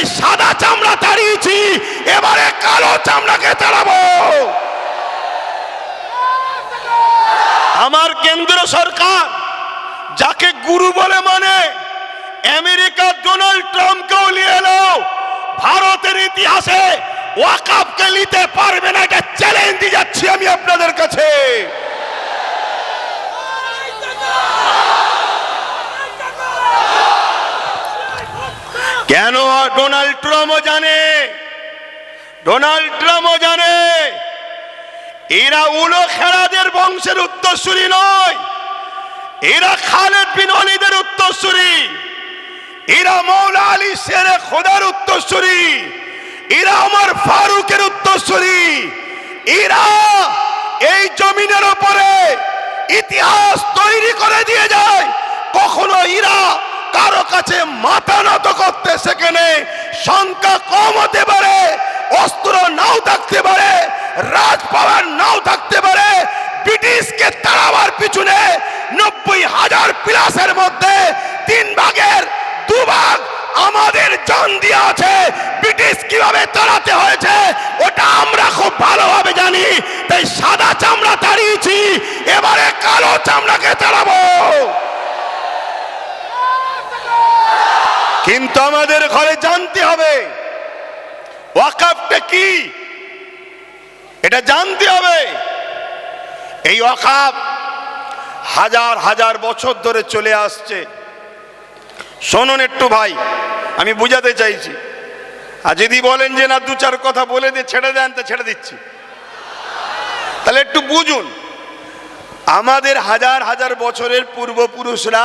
তাই সাদা চামড়া তাড়িয়েছি, এবারে কালো চামড়াকে তাড়াবো। আমার কেন্দ্র সরকার, যাকে গুরু বলে মানে আমেরিকার ডোনাল্ড ট্রাম্পকেও নিয়ে এলো ভারতের ইতিহাসে ওয়াকাপকে নিতে পারবে না, এটা চ্যালেঞ্জ দিয়ে যাচ্ছি আমি আপনাদের কাছে। কেন ডোনাল্ড ট্রাম্পও জানে? ডোনাল্ড ট্রাম্পও জানে। এরা উলো খেলাদের বংশের উত্তরসূরি নয়। এরা খালেদ বিন অলিদের উত্তরসূরি। এরা মৌলা আলী শেরে খোদার উত্তরসূরি। এরা আমার ফারুকের উত্তরসূরি। এরা এই জমিনের উপরে ইতিহাস তৈরি করে দিয়ে যায়। কখনো ইরা কারও কাছে মাথা নত করতে সেখানে সংখ্যা কম হতে পারে, অস্ত্র নাও থাকতে পারে, রাজ পাওয়ার নাও থাকতে পারে, ব্রিটিশকে তাড়াবার পিছনে নব্বই হাজার প্লাসের মধ্যে তিন ভাগের দুভাগ আমাদের জান দিয়ে আছে, ব্রিটিশ কীভাবে তাড়াতে হয়েছে, ওটা আমরা খুব ভালোভাবে জানি, তাই সাদা চামড়া তাড়িয়েছি, এবারে কালো চামড়াকে তাড়াবো। কিন্তু আমাদের ঘরে জানতে হবে, ওয়াকাফটা কি? এটা জানতে হবে। এই ওয়াকাফ হাজার হাজার বছর ধরে চলে আসছে। শোনুন একটু ভাই, আমি বুঝাতে চাইছি। আর যদি বলেন যে না, দু চার কথা বলে দিয়ে ছেড়ে দেন, তো ছেড়ে দিচ্ছি। তাহলে একটু বুঝুন, আমাদের হাজার হাজার বছরের পূর্বপুরুষরা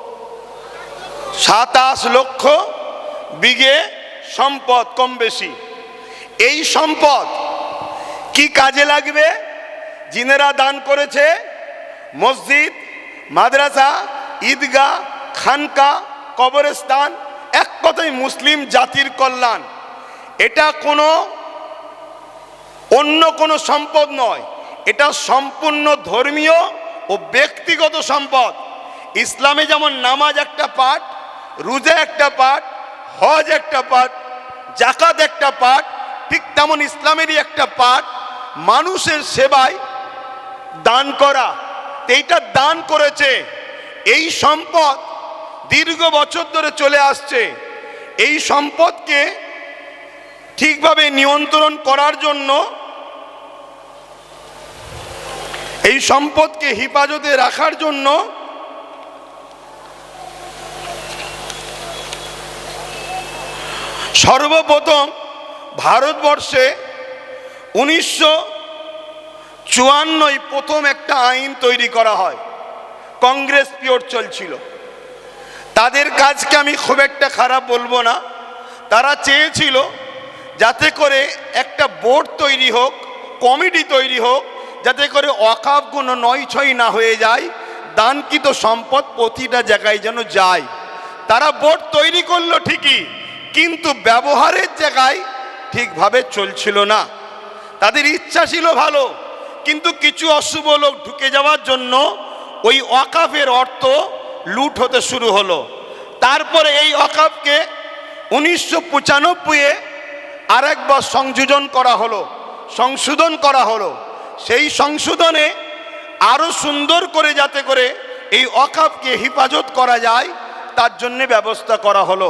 সাতাশ লক্ষ বিঘে সম্পদ কম বেশি। এই সম্পদ কি কাজে লাগবে? জিনেরা দান করেছে মসজিদ, মাদ্রাসা, ঈদগাহ খানকা কবরস্থান, এক কথায় মুসলিম জাতির কল্যাণ। এটা কোনো অন্য কোনো সম্পদ নয়। এটা সম্পূর্ণ ধর্মীয় ও ব্যক্তিগত সম্পদ। ইসলামে যেমন নামাজ একটা পাঠ রোজা একটা পাঠ, হজ একটা পাঠ জাকাত একটা পাঠ, ঠিক তেমন ইসলামেরই একটা পাঠ। মানুষের সেবায় দান করা, এইটা দান করেছে। এই সম্পদ দীর্ঘ বছর ধরে চলে আসছে। এই সম্পদকে ঠিকভাবে নিয়ন্ত্রণ করার জন্য এই সম্পদকে হেফাজতে রাখার জন্য সর্বপ্রথম ভারতবর্ষে উনিশশো চুয়ান্নই প্রথম একটা আইন তৈরি করা হয়। কংগ্রেস পিওর চলছিল। তাদের কাজকে আমি খুব একটা খারাপ বলব না। তারা চেয়েছিল যাতে করে একটা বোর্ড তৈরি হোক, কমিটি তৈরি হোক, যাতে করে অকাপ কোনো নয় ছয় না হয়ে যায়, দানকৃত সম্পদ প্রতিটা জায়গায় যেন যায়। তারা বোর্ড তৈরি করল ঠিকই। কিন্তু ব্যবহারের জায়গায় ঠিকভাবে চলছিল না। তাদের ইচ্ছা ছিল ভালো, কিন্তু কিছু অশুভ লোক ঢুকে যাওয়ার জন্য ওই অকাফের অর্থ লুট হতে শুরু হলো। তারপরে এই অকাফকে উনিশশো পঁচানব্বইয়ে আরেকবার সংযোজন করা হলো, সংশোধন করা হলো। সেই সংশোধনে আরও সুন্দর করে যাতে করে এই অকাফকে হেফাজত করা যায়, তার জন্যে ব্যবস্থা করা হলো।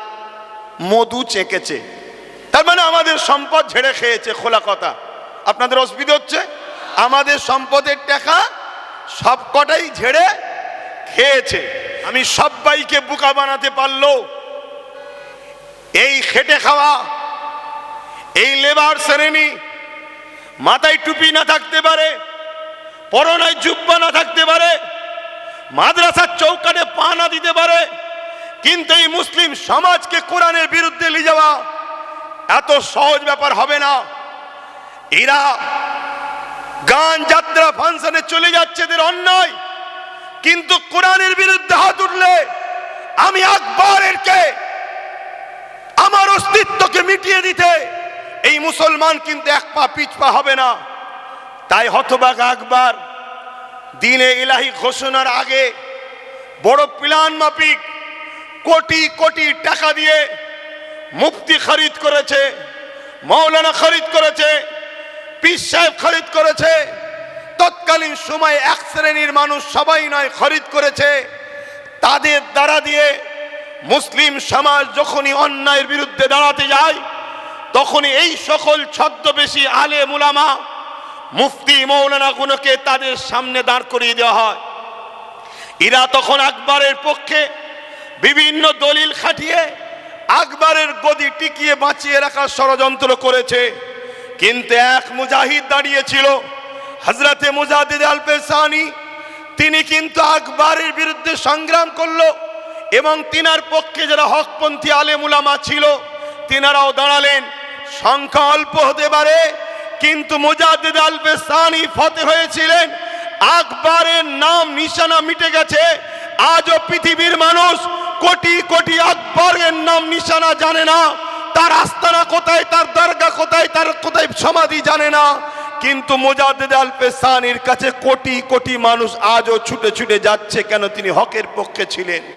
মধু চেকেছে। তার মানে আমাদের সম্পদ ঝেড়ে খেয়েছে খোলা কথা। আপনাদের অসুবিধা হচ্ছে? আমাদের সম্পদের টাকা সব কটাই ঝেড়ে খেয়েছে। আমি সবাইকে বোকা বানাতে পারল। এই খেটে খাওয়া, এই লেবার শ্রেণি মাথায় টুপি না থাকতে পারে পরনায় জুব্বা না থাকতে পারে, মাদ্রাসার চৌকাটে পা না দিতে পারে কিন্তু এই মুসলিম সমাজকে কোরআনের বিরুদ্ধে নিয়ে যাওয়া এত সহজ ব্যাপার হবে না। এরা গান যাত্রা ফাংশনে চলে যাচ্ছে এদের অন্যায়। কিন্তু কোরআনের বিরুদ্ধে হাত উঠলে আমি আকবরের কে আমার অস্তিত্বকে মিটিয়ে দিতে এই মুসলমান কিন্তু এক পা পিছ পা হবে না। তাই হতবাক আকবর দিনে ইলাহি ঘোষণার আগে বড় প্লান মাফিক কোটি কোটি টাকা দিয়ে মুফতি খরিদ করেছে, মৌলানা খরিদ করেছে, পীর সাহেব খরিদ করেছে, তৎকালীন সময় এক শ্রেণির মানুষ সবাই নয় খরিদ করেছে। তাদের দ্বারা দিয়ে মুসলিম সমাজ যখনই অন্যায়ের বিরুদ্ধে দাঁড়াতে যায়, তখনই এই সকল ছদ্মবেশী আলে মুলামা মুফতি মৌলানাগুলোকে তাদের সামনে দাঁড় করিয়ে দেওয়া হয়। এরা তখন আকবরের পক্ষে বিভিন্ন দলিল খাটিয়ে আকবরের গদি টিকিয়ে বাঁচিয়ে রাখার ষড়যন্ত্র করেছে। কিন্তু এক মুজাহিদ দাঁড়িয়েছিল হজরতে মুজাহিদ আলপেসানি তিনি কিন্তু আকবরের বিরুদ্ধে সংগ্রাম করল এবং তিনার পক্ষে যারা হকপন্থী আলেমুলামা ছিল, তিনারাও দাঁড়ালেন। সংখ্যা অল্প হতে পারে, কিন্তু মুজাহিদ আলপেসানি ফতে হয়েছিলেন। আকবরের নাম, নিশানা মিটে গেছে। আজও পৃথিবীর মানুষ কোটি কোটি আকবরের নাম নিশানা জানে না। তার আস্তানা কোথায়, তার দরগা কোথায়, তার কোথায় সমাধি জানে না। কিন্তু মোজাদ্দেদ আল পেসানির কাছে কোটি কোটি মানুষ আজও ছুটে ছুটে যাচ্ছে কেন তিনি হকের পক্ষে ছিলেন।